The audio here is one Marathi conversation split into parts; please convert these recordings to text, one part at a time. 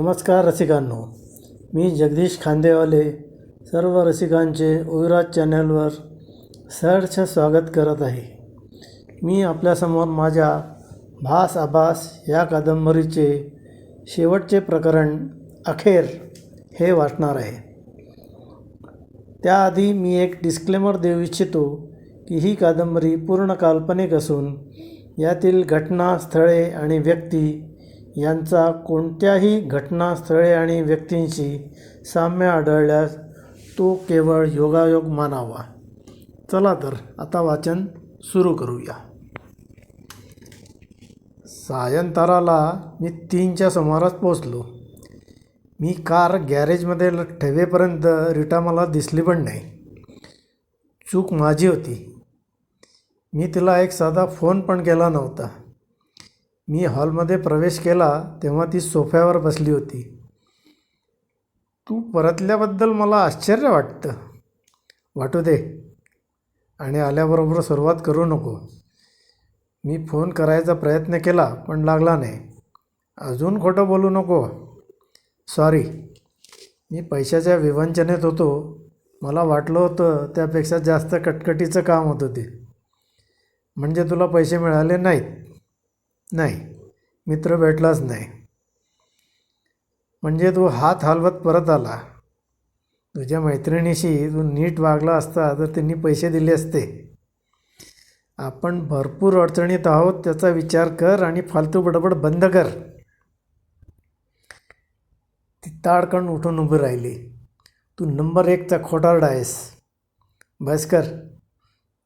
नमस्कार रसिकांनो. मी जगदीश खांदेवाले. सर्व रसिकांचे उविराज चॅनलवर सहर्ष स्वागत करत आहे. मी आपल्यासमोर माझ्या भास आभास या कादंबरीचे शेवटचे प्रकरण अखेर हे वाचणार आहे. त्याआधी मी एक डिस्क्लेमर देऊ इच्छितो की ही कादंबरी पूर्ण काल्पनिक असून यातील घटना स्थळे आणि व्यक्ती यांचा कोणत्याही घटनास्थळे आणि व्यक्तींशी साम्य आढळल्यास तो केवळ योगायोग मानावा. चला तर आता वाचन सुरू करूया. सायंताराला मी तीनच्या सुमारास पोचलो मी कार गॅरेजमध्ये ठेवेपर्यंत रिटा मला दिसली पण नाही. चूक माझी होती. मी तिला एक साधा फोन पण केला नव्हता. मी हॉलमध्ये प्रवेश केला तेव्हा ती सोफ्यावर बसली होती. तू परतल्याबद्दल मला आश्चर्य वाटतं. वाटू दे. आणि आल्याबरोबर सुरुवात करू नको. मी फोन करायचा प्रयत्न केला पण लागला नाही. अजून खोटं बोलू नको. सॉरी. मी पैशाच्या विवंचनेत होतो. मला वाटलं होतं त्यापेक्षा जास्त कटकटीचं काम होतं ते म्हणजे तुला पैसे मिळाले नाहीत. नाही. मित्र भेटलाच नाही. म्हणजे तू हात हलवत परत आला. तुझ्या मैत्रिणीशी तू नीट वागला असता तर त्यांनी पैसे दिले असते. आपण भरपूर अडचणीत आहोत त्याचा विचार कर आणि फालतू बडबड बंद कर. ती ताडकण उठून उभी राहिली. तू नंबर एकचा खोटारडा आहेस. बस कर.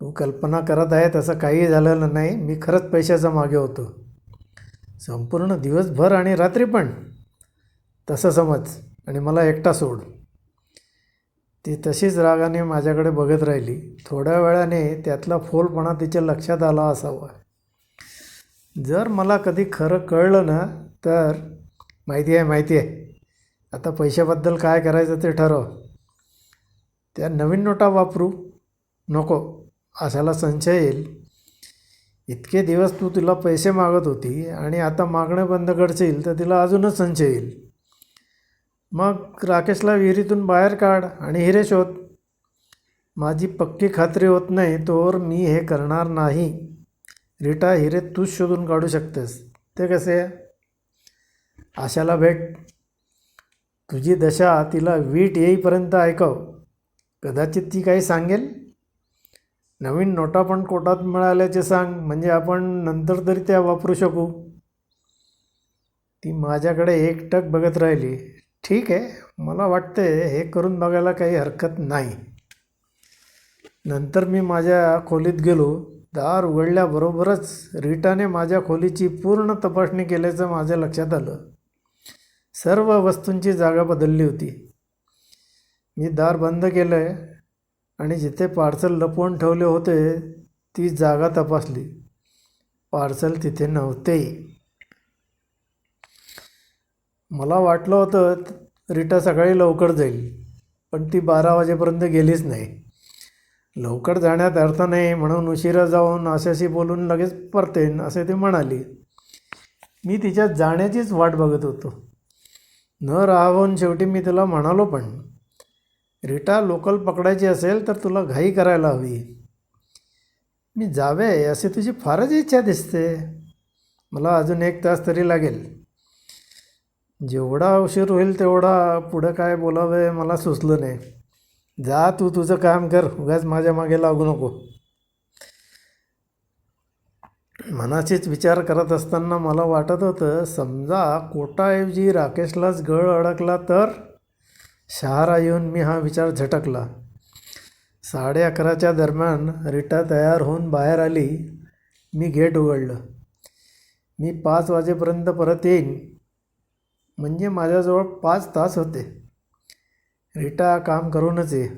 तू कल्पना करत आहे तसं काही झालेलं नाही. मी खरंच पैशाचा मागे होतो. संपूर्ण दिवसभर आणि रात्री पण. तसं समज आणि मला एकटा सोड. ती तशीच रागाने माझ्याकडे बघत राहिली. थोड्या वेळाने त्यातला फोलपणा तिच्या लक्षात आला असावा. जर मला कधी खरं कळलं ना तर माहिती आहे माहिती आहे. आता पैशाबद्दल काय करायचं ते ठरव. त्या नवीन नोटा वापरू. नको. अशाला संशय येईल. इतके दिवस तू तिला पैसे मागत होती आणि आता मागणं बंद करशील तर तिला अजूनच संशय येईल. मग राकेशला विहिरीतून बाहेर काढ आणि हिरे शोध. माझी पक्की खात्री होत नाही तोवर मी हे करणार नाही. रिटा हिरे तूच शोधून काढू शकतेस. ते कसे? आशाला भेट. तुझी दशा तिला वीट येईपर्यंत ऐकव. कदाचित ती काही सांगेल? नवीन नोटा पण कोटात मिळाल्याचे सांग. म्हणजे आपण नंतर तरी त्या वापरू शकू. ती माझ्याकडे एकटक बघत राहिली. ठीक आहे. मला वाटते हे करून बघायला काही हरकत नाही. नंतर मी माझ्या खोलीत गेलो. दार उघडल्याबरोबरच रीटाने माझ्या खोलीची पूर्ण तपासणी केल्याचं माझ्या लक्षात आलं. सर्व वस्तूंची जागा बदलली होती. मी दार बंद केलं आहे आणि जिथे पार्सल लपवून ठेवले होते ती जागा तपासली. पार्सल तिथे नव्हते. मला वाटलं होतं रिटा सकाळी लवकर जाईल पण ती बारा वाजेपर्यंत गेलीच नाही. लवकर जाण्यात अर्थ नाही म्हणून उशिरा जाऊन अशाशी बोलून लगेच परतेन असे ती म्हणाली. मी तिच्या जाण्याचीच वाट बघत होतो. न राहून शेवटी मी तिला म्हणालो पण रिटा लोकल पकडायची असेल तर तुला घाई करायला हवी. मी जावे अशी तुझी फारच इच्छा दिसते. मला अजून एक तास तरी लागेल. जेवढा उशीर होईल तेवढा पुढं काय बोलावे मला सुचलं नाही. जा तू तुझं काम कर उगाच माझ्या मागे लागू नको. मनाचेच विचार करत असताना मला वाटत होतं समजा कोटाऐवजी राकेशलाच गळ अडकला तर? शहारा येऊन मी हा विचार झटकला. साडे अकराच्या दरम्यान रिटा तयार होऊन बाहेर आली. मी गेट उघडलं. मी पाच वाजेपर्यंत परत येईन. म्हणजे माझ्याजवळ पाच तास होते. रिटा काम करूनच ये.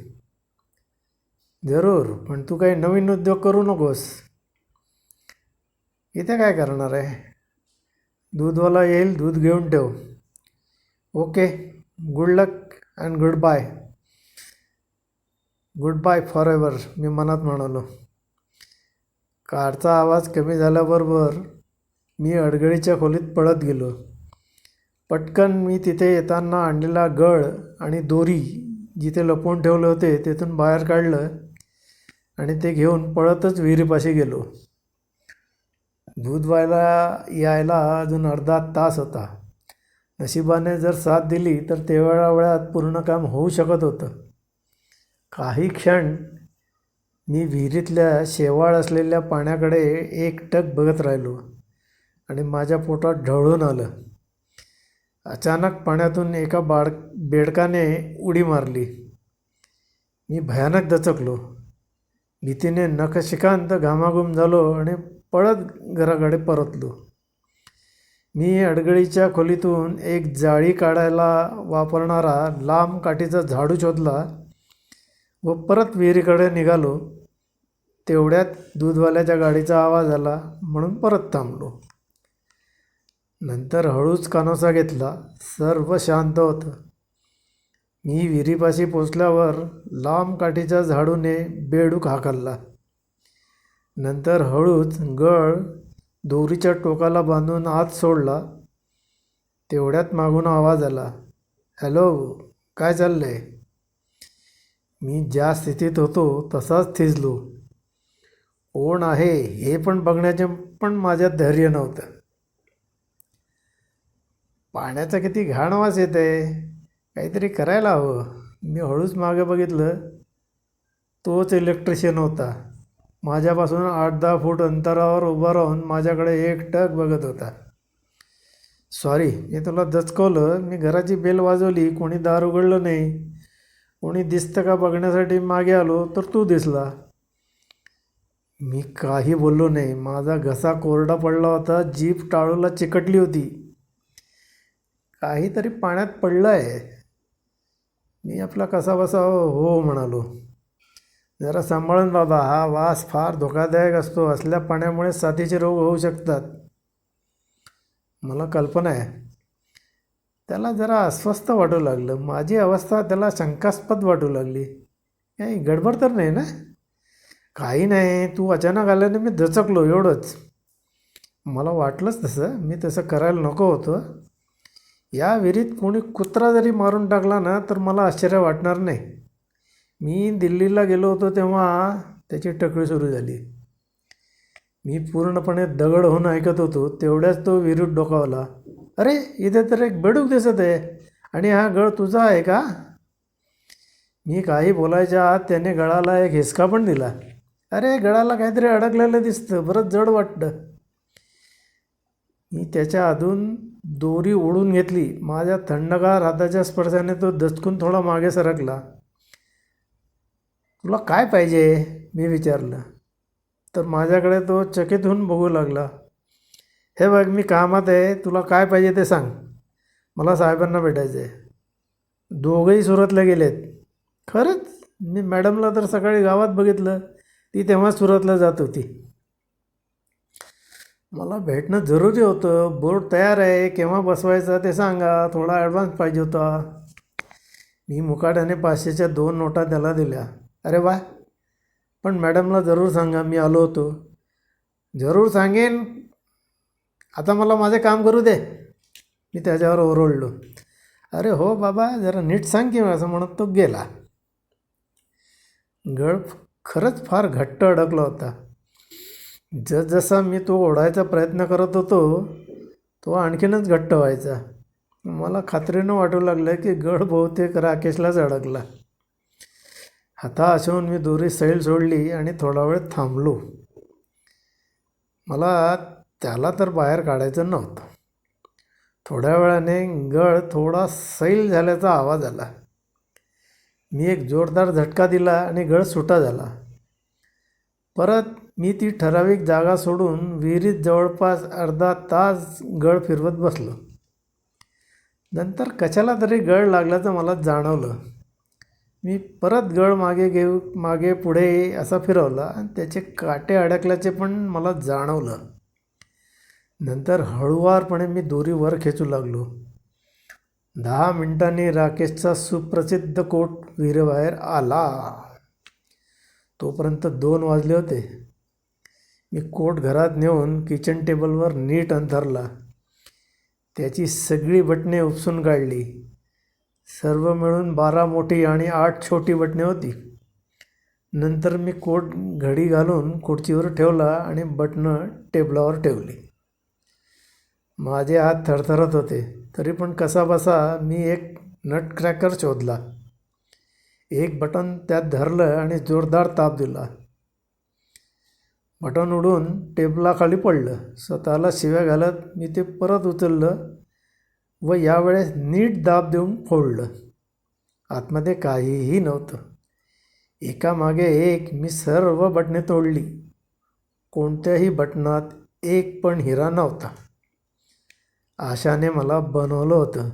जरूर पण तू काही नवीन उद्योग करू नकोस. इथे काय करणार आहे? दूधवाला येईल दूध घेऊन ठेव. Okay good luck. And goodbye. Goodbye forever मी मनात म्हणालो. कारचा आवाज कमी झाल्याबरोबर मी अडगळीच्या खोलीत पळत गेलो. पटकन मी तिथे येताना आणलेला गळ आणि दोरी जिथे लपवून ठेवले होते तिथून बाहेर काढलं आणि ते घेऊन पळतच विहिरीपाशी गेलो. दूध व्हायला यायला अजून अर्धा तास होता. नशिबाने जर साथ दिली तर तेवढ्या वेळात पूर्ण काम होऊ शकत होतं. काही क्षण मी विहिरीतल्या शेवाळ असलेल्या पाण्याकडे एकटक बघत राहिलो आणि माझ्या पोटात ढवळून आलं. अचानक पाण्यातून एका बाड बेडकाने उडी मारली. मी भयानक दचकलो. भीतीने नखशिकांत घामाघूम झालो आणि पळत घराकडे परतलो. मी अडगळीच्या खोलीतून एक जाळी काढायला वापरणारा लांब काठीचा झाडू शोधला व परत विहिरीकडे निघालो. तेवढ्यात दूधवाल्याच्या गाडीचा आवाज आला म्हणून परत थांबलो. नंतर हळूच कानोसा घेतला सर्व शांत होतं. मी विहिरीपाशी पोचल्यावर लांब काठीच्या झाडूने बेडूक हाकलला. नंतर हळूच गळ दोरीच्या टोकाला बांधून आत सोडला. तेवढ्यात मागून आवाज आला हॅलो काय चाललं आहे मी ज्या स्थितीत होतो तसाच थिजलो. कोण आहे हे पण बघण्याचे पण माझ्यात धैर्य नव्हतं. पाण्याचा किती घाण वास येत आहे काहीतरी करायला हवं. मी हळूच मागे बघितलं. तोच इलेक्ट्रिशियन होता. माझ्यापासून आठ दहा फूट अंतरावर उभा राहून माझ्याकडे एकटक बघत होता. सॉरी मी तुला दचकवलं. मी घराची बेल वाजवली. कोणी दार उघडलं नाही. कोणी दिसतं का बघण्यासाठी मागे आलो तर तू दिसला. मी काही बोललो नाही. माझा घसा कोरडा पडला होता. जीप टाळूला चिकटली होती. काहीतरी पाण्यात पडलं आहे मी आपला कसा बसा हो म्हणालो. जरा सांभाळून बाबा हा वास फार धोकादायक असतो. असल्या पाण्यामुळे साथीचे रोग होऊ शकतात. मला कल्पना आहे. त्याला जरा अस्वस्थ वाटू लागलं. माझी अवस्था त्याला शंकास्पद वाटू लागली. काही गडबड तर नाही ना? काही नाही. तू अचानक आल्याने मी दचकलो एवढंच. मला वाटलंच तसं. मी तसं करायला नको होतं. या विहिरीत कोणी कुत्रा जरी मारून टाकला ना तर मला आश्चर्य वाटणार नाही. मी दिल्लीला गेलो होतो तेव्हा त्याची टकळी सुरू झाली. मी पूर्णपणे दगड होऊन ऐकत होतो तेवढ्याच तो विरुद्ध डोकावला. अरे इथे तर एक बेडूक दिसत आहे आणि हा गळ तुझा आहे का? मी काही बोलायच्या आत त्याने गळाला एक हिसका पण दिला. अरे गळाला काहीतरी अडकलेलं दिसतं बरंच जड वाटतं. मी त्याच्या अधून दोरी ओढून घेतली. माझ्या थंडगार हाताच्या स्पर्शाने तो दचकून थोडा मागे सरकला. तुला काय पाहिजे? मी विचारलं. तर माझ्याकडे तो चकित होऊन बघू लागला. हे बघ मी कामात आहे. तुला काय पाहिजे ते सांग. मला साहेबांना भेटायचं आहे दोघंही सुरतला गेलेत. खरंच? मी मॅडमला तर सकाळी गावात बघितलं. ती तेव्हाच सुरतला जात होती. मला भेटणं जरुरी होतं. बोर्ड तयार आहे. केव्हा बसवायचा ते सांगा. थोडा ॲडव्हान्स पाहिजे होता. मी मुकाट्याने पाचशेच्या दोन नोटा त्याला दिल्या. अरे वा. पण मॅडमला जरूर सांगा मी आलो होतो. जरूर सांगेन. आता मला माझे काम करू दे. मी त्याच्यावर ओरडलो. अरे हो बाबा जरा नीट सांग की असं म्हणत तो गेला. गळ खरंच फार घट्ट अडकला होता. जसजसा मी तो ओढायचा प्रयत्न करत होतो तो आणखीनच घट्ट व्हायचा. मला खात्रीनं वाटू लागलं की गड बहुतेक राकेशलाच अडकला. हताश होऊन मी दोरी सैल सोडली आणि थोडा वेळ थांबलो. मला त्याला तर बाहेर काढायचं नव्हतं. थोड्या वेळाने गळ थोडा सैल झाल्याचा आवाज आला. मी एक जोरदार झटका दिला आणि गळ सुटा झाला. परत मी ती ठराविक जागा सोडून विहिरीत जवळपास अर्धा तास गळ फिरवत बसलो. नंतर कशाला तरी गळ लागल्याचं मला जाणवलं. मी परत गळ मागे घेऊ मागे पुढे असा फिरवला. आणि त्याचे काटे अडकल्याचे पण मला जाणवलं. नंतर हळुवारपणे मी दोरी वर खेचू लागलो. दहा मिनिटांनी राकेशचा सुप्रसिद्ध कोट विहिरीबाहेर आला. तोपर्यंत दोन वाजले होते. मी कोट घरात नेऊन किचन टेबलवर नीट अंथरला. त्याची सगळी बटणे उपसून काढली. सर्व मिळून बारा मोठी आणि आठ छोटी बटणे होती. नंतर मी कोट घडी घालून खुर्चीवर ठेवला आणि बटणं टेबलावर ठेवली. माझे हात थरथरत होते. तरी पण कसाबसा मी एक नट क्रॅकर शोधला. एक बटन त्यात धरलं आणि जोरदार ताप दिला. बटन उडून टेबलाखाली पडलं. स्वतःला शिव्या घालत मी ते परत उचललं. व यावेळेस नीट दाब देऊन फोडलं. आतमध्ये काहीही नव्हतं. एकामागे एक मी सर्व बटणे तोडली. कोणत्याही बटनात एक पण हिरा नव्हता. आशाने मला बनवलं होतं.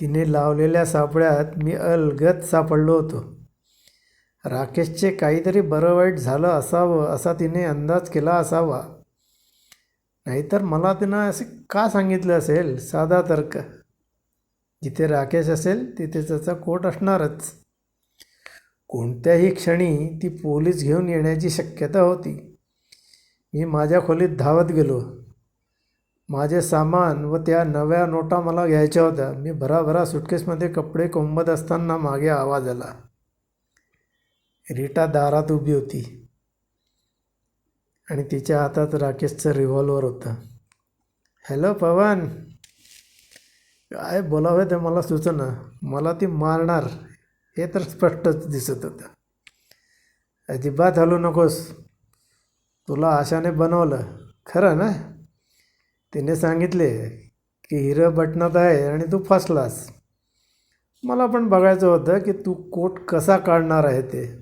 तिने लावलेल्या सापळ्यात मी अलगत सापडलो होतो. राकेशचे काहीतरी बरं वाईट झालं असावं असा तिने अंदाज केला असावा. नाहीतर मला तिनं असे का सांगितलं असेल? साधा तर्क. जिथे राकेश असेल तिथे त्याचा कोट असणारच. कोणत्याही क्षणी ती पोलीस घेऊन येण्याची शक्यता होती. मी माझ्या खोलीत धावत गेलो. माझे सामान व त्या नव्या नोटा मला घ्यायच्या होत्या. मी भराभरा सुटकेसमध्ये कपडे कोंबत असताना मागे आवाज आला. रीटा दारात उभी होती. आणि तिच्या हातात राकेशचं रिव्हॉल्वर होतं. हॅलो पवन. काय बोलावं ते मला सुचना. मला ती मारणार हे तर स्पष्टच दिसत होतं. अजिबात हलू नकोस. तुला आशाने बनवलं. खरं ना? तिने सांगितले की हिरं बटणात आहे आणि तू फसलास. मला पण बघायचं होतं की तू कोट कसा काढणार आहे ते.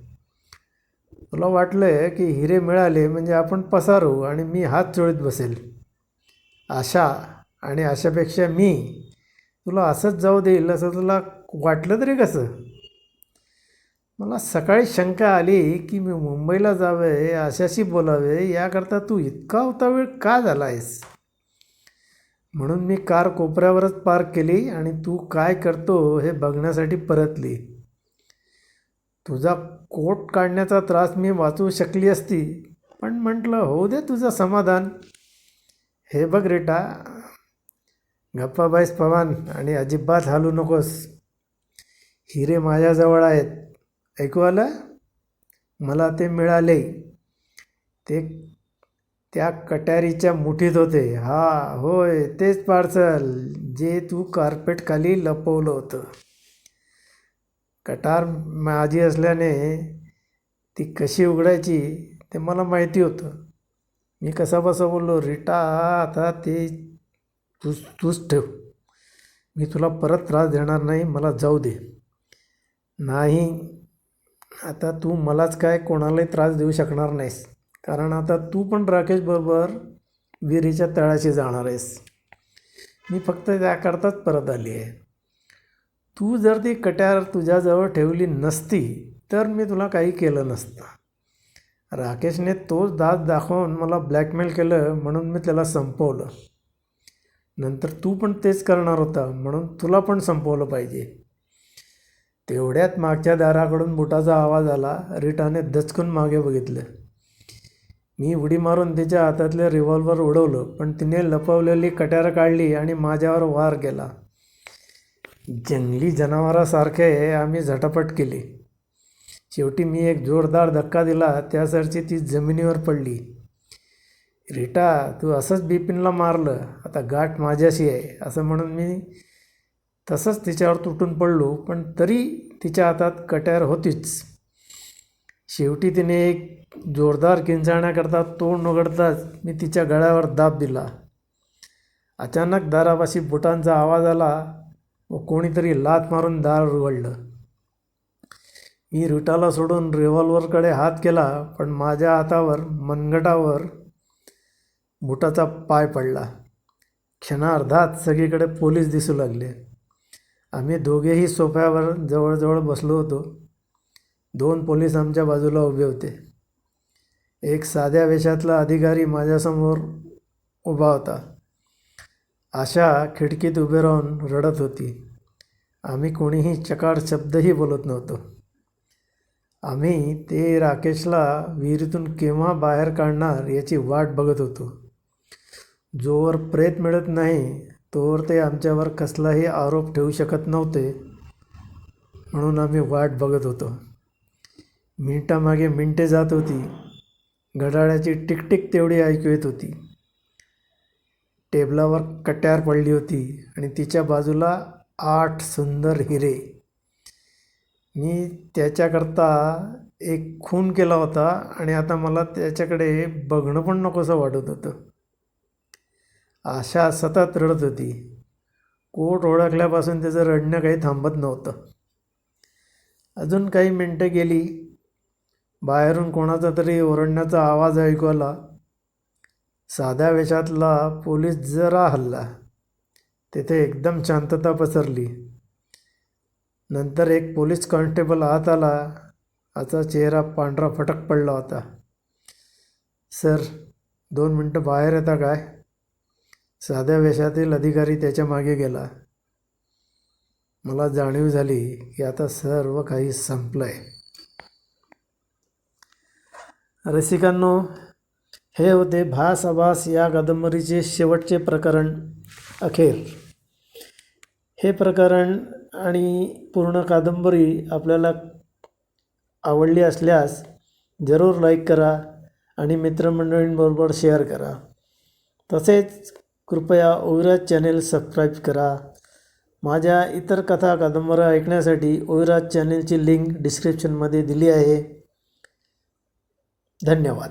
तुला वाटलं की हिरे मिळाले म्हणजे आपण पसारू आणि मी हात चोळीत बसेल. आशा आणि आशापेक्षा मी. तुला असंच जाऊ देईल असं तुला वाटलं तरी कसं? मला सकाळी शंका आली की मी मुंबईला जावे आशाशी बोलावे याकरता तू इतका उतावीळ का झाला आहेस म्हणून मी कार कोपऱ्यावरच पार्क केली आणि तू काय करतो हे बघण्यासाठी परतली. तुझा कोट काढण्याचा त्रास मी वाचवू शकली असती पण म्हटलं होऊ दे तुझं समाधान. हे बघ रेटा गप्पाबाईस पवान आणि अजिबात हालू नकोस. हिरे माझ्याजवळ आहेत. ऐकू आलं? मला ते मिळाले. ते त्या कट्यारीच्या मुठीत होते. हा होय तेच पार्सल जे तू कार्पेटखाली लपवलं होतं. कटार माझी असल्याने ती कशी उघडायची ते मला माहिती होतं. मी कसा बसा बोललो रिटा आता ते तूच तूच ठेव. मी तुला परत त्रास देणार नाही मला जाऊ दे. नाही आता तू मलाच काय कोणालाही त्रास देऊ शकणार नाहीस. कारण आता तू पण राकेशबरोबर विहिरीच्या तळाशी जाणार आहेस. मी फक्त त्याकरताच परत आली आहे. तू जर ती कट्यार तुझ्याजवळ ठेवली नसती तर मी तुला काही केलं नसतं. राकेशने तोच दात दाखवून मला ब्लॅकमेल केलं म्हणून मी त्याला संपवलं. नंतर तू पण तेच करणार होता म्हणून तुला पण संपवलं पाहिजे. तेवढ्यात मागच्या दाराकडून बुटाचा आवाज आला रिटाने दचकून मागे बघितलं. मी उडी मारून तिच्या हातातले रिव्हॉल्वर उडवलं पण तिने लपवलेली कट्यार काढली आणि माझ्यावर वार केला. जंगली जनावरासारखे आम्ही झटापट केली. शेवटी मी एक जोरदार धक्का दिला त्यासारखी ती जमिनीवर पडली. रिटा तू असंच बिपिनला मारलं आता गाठ माझ्याशी आहे असं म्हणून मी तसंच तिच्यावर तुटून पडलो पण तरी तिच्या हातात कट्यार होतीच. शेवटी तिने एक जोरदार किंचाळण्याकरता तोंड उघडताच मी तिच्या गळ्यावर दाब दिला. अचानक दारापाशी बुटांचा आवाज आला व कोणीतरी लाथ मारून दार उघडलं. मी रुटाला सोडून रिव्हॉल्वरकडे हात केला पण माझ्या हातावर मनगटावर बुटाचा पाय पडला. क्षणार्धात सगळीकडे पोलीस दिसू लागले. आम्ही दोघेही सोफ्यावर जवळजवळ बसलो होतो. दोन पोलीस आमच्या बाजूला उभे होते. एक साध्या वेशातला अधिकारी माझ्यासमोर उभा होता. आशा खिडकीत उभे राहून रडत होती. आम्ही कोणीही चकाळ शब्दही बोलत नव्हतो. आम्ही ते राकेशला विहिरीतून केव्हा बाहेर काढणार याची वाट बघत होतो. जोवर प्रेत मिळत नाही तोवर ते आमच्यावर कसलाही आरोप ठेवू शकत नव्हते म्हणून आम्ही वाट बघत होतो. मिनिटामागे मिनटे जात होती. घड्याळाची टिकटिक तेवढी ऐकू येत होती. टेबलावर कट्यार पडली होती आणि तिच्या बाजूला आठ सुंदर हिरे. मी त्याच्याकरता एक खून केला होता आणि आता मला त्याच्याकडे बघणं पण नकोसं वाटत होतं. आशा सतत रडत होती. कोट ओळखल्यापासून त्याचं रडणं काही थांबत नव्हतं. अजून काही मिनटं गेली. बाहेरून कोणाचा तरी ओरडण्याचा आवाज ऐकू आला. साध्या वेशातला पोलीस जरा हल्ला. तेथे एकदम शांतता पसरली. नंतर एक पोलीस कॉन्स्टेबल आत आला. असा चेहरा पांढरा फटक पडला होता. सर दोन मिनटं बाहेर येता काय? साध्या वेशातील अधिकारी त्याच्यामागे गेला. मला जाणीव झाली की आता सर्व काही संपलं आहे रसिकांनो हे होते भास आभास या कादंबरीचे शेवटचे प्रकरण अखेर. हे प्रकरण आणि पूर्ण कादंबरी आपल्याला आवडली असल्यास जरूर लाईक करा आणि मित्रमंडळींबरोबर शेअर करा. तसेच कृपया ओविराज चॅनेल सबस्क्राईब करा. माझ्या इतर कथा कादंबऱ्या ऐकण्यासाठी ओविराज चॅनेलची लिंक डिस्क्रिप्शनमध्ये दिली आहे. धन्यवाद.